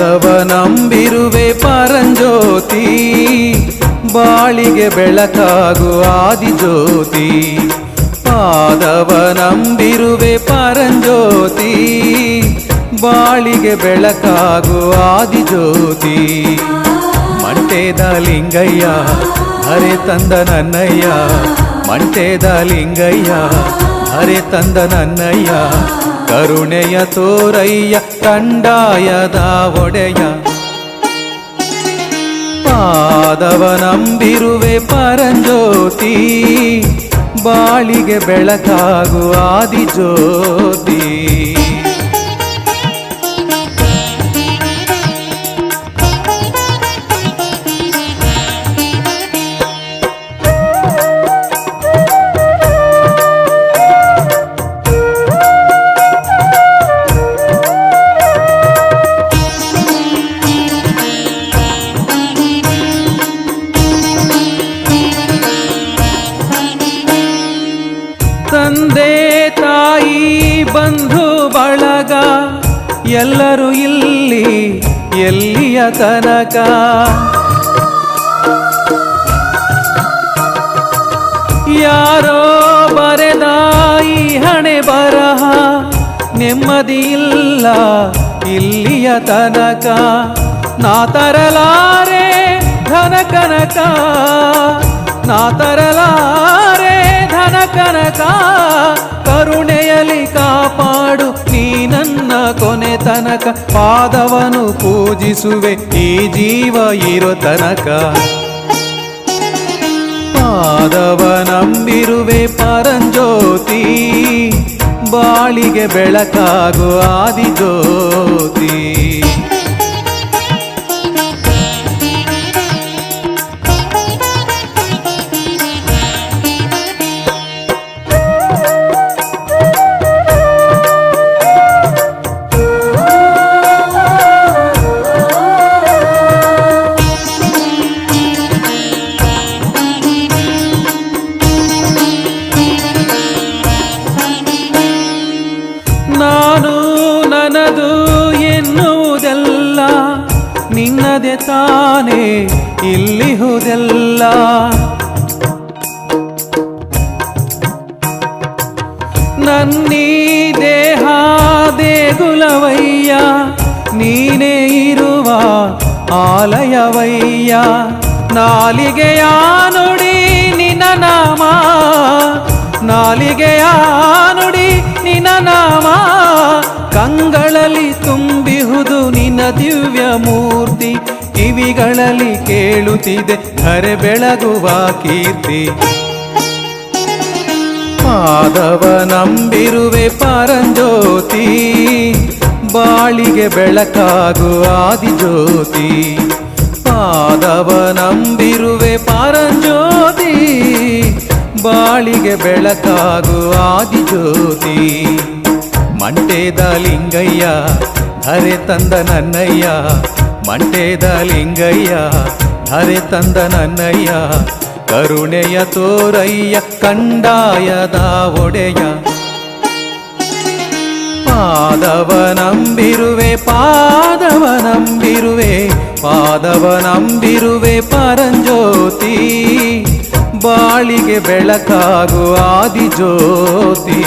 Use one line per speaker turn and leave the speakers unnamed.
ಮಾಧವ ನಂಬಿರುವೆ ಪರಂಜ್ಯೋತಿ, ಬಾಳಿಗೆ ಬೆಳಕಾಗು ಆದಿಜ್ಯೋತಿ. ಮಾಧವ ನಂಬಿರುವೆ ಪರಂಜ್ಯೋತಿ, ಬಾಳಿಗೆ ಬೆಳಕಾಗು ಆದಿಜ್ಯೋತಿ. ಮಂಟೇದ ಲಿಂಗಯ್ಯ, ಹರೆ ತಂದ ನನ್ನಯ್ಯ. ಮಂಟೇದ ಲಿಂಗಯ್ಯ, ಹರೆ ತಂದ ನನ್ನಯ್ಯ. ಕರುಣೆಯ ತೋರಯ್ಯ ಕಂಡಾಯದ ಒಡೆಯ. ಪಾದವ ನಂಬಿರುವೆ ಪರಂಜ್ಯೋತಿ ಬಾಳಿಗೆ ಬೆಳಕಾಗು ಆದಿಜ್ಯೋತಿ. ಎಲ್ಲರೂ ಇಲ್ಲಿ, ಎಲ್ಲಿಯ ತನಕ ಯಾರೋ ಬರೆದಾಯಿ ಹಣೆ ಬರಹ ನೆಮ್ಮದಿ ಇಲ್ಲ, ಇಲ್ಲಿಯ ತನಕ? ನಾ ತರಲಾರೆ ಧನ ಕನಕ, ನಾ ತರಲಾರೆ ತನಕ ಪಾದವನು ಪೂಜಿಸುವೆ ಈ ಜೀವ ಇರೋ ತನಕ. ಪಾದವ ನಂಬಿರುವೆ ಪರಂಜ್ಯೋತಿ ಬಾಳಿಗೆ ಬೆಳಕಾಗು ಆದಿಜ್ಯೋತಿ. ನನದು ಎನ್ನುವುದೆಲ್ಲ ನಿನ್ನದೆ ತಾನೇ ಇಲ್ಲಿಹುದೆಲ್ಲ ನನ್ನೀ ದೇಹ ದೇಗುಲವಯ್ಯ, ನೀನೇ ಇರುವ ಆಲಯವಯ್ಯ. ನಾಲಿಗೆಯ ನುಡಿ ನಿನ್ನ ನಾಮ, ನಾಲಿಗೆಯ ದಿವ್ಯ ಮೂರ್ತಿ ಕಿವಿಗಳಲ್ಲಿ ಕೇಳುತ್ತಿದೆ, ಧರೆ ಬೆಳಗುವ ಕೀರ್ತಿ. ಮಾಧವ ನಂಬಿರುವೆ ಪರಂಜ್ಯೋತಿ, ಬಾಳಿಗೆ ಬೆಳಕಾಗು ಆದಿಜ್ಯೋತಿ. ಮಾಧವ ನಂಬಿರುವೆ ಪರಂಜ್ಯೋತಿ, ಬಾಳಿಗೆ ಬೆಳಕಾಗು ಆದಿಜ್ಯೋತಿ. ಮಂಟೇದ ಲಿಂಗಯ್ಯ ಧರೆ ತಂದ ನನ್ನಯ್ಯ, ಮಂಟೇದ ಲಿಂಗಯ್ಯ, ಧರೆ ತಂದ ನನ್ನಯ್ಯ, ಕರುಣೆಯ ತೋರಯ್ಯ, ಕಂಡಾಯದ ಒಡೆಯ. ಪಾದವ ನಂಬಿರುವೆ ಪಾದವ ನಂಬಿರುವೆ ಪಾದವ ನಂಬಿರುವೆ ಪರಂಜ್ಯೋತಿ, ಬಾಳಿಗೆ ಬೆಳಕಾಗು ಆದಿಜ್ಯೋತಿ.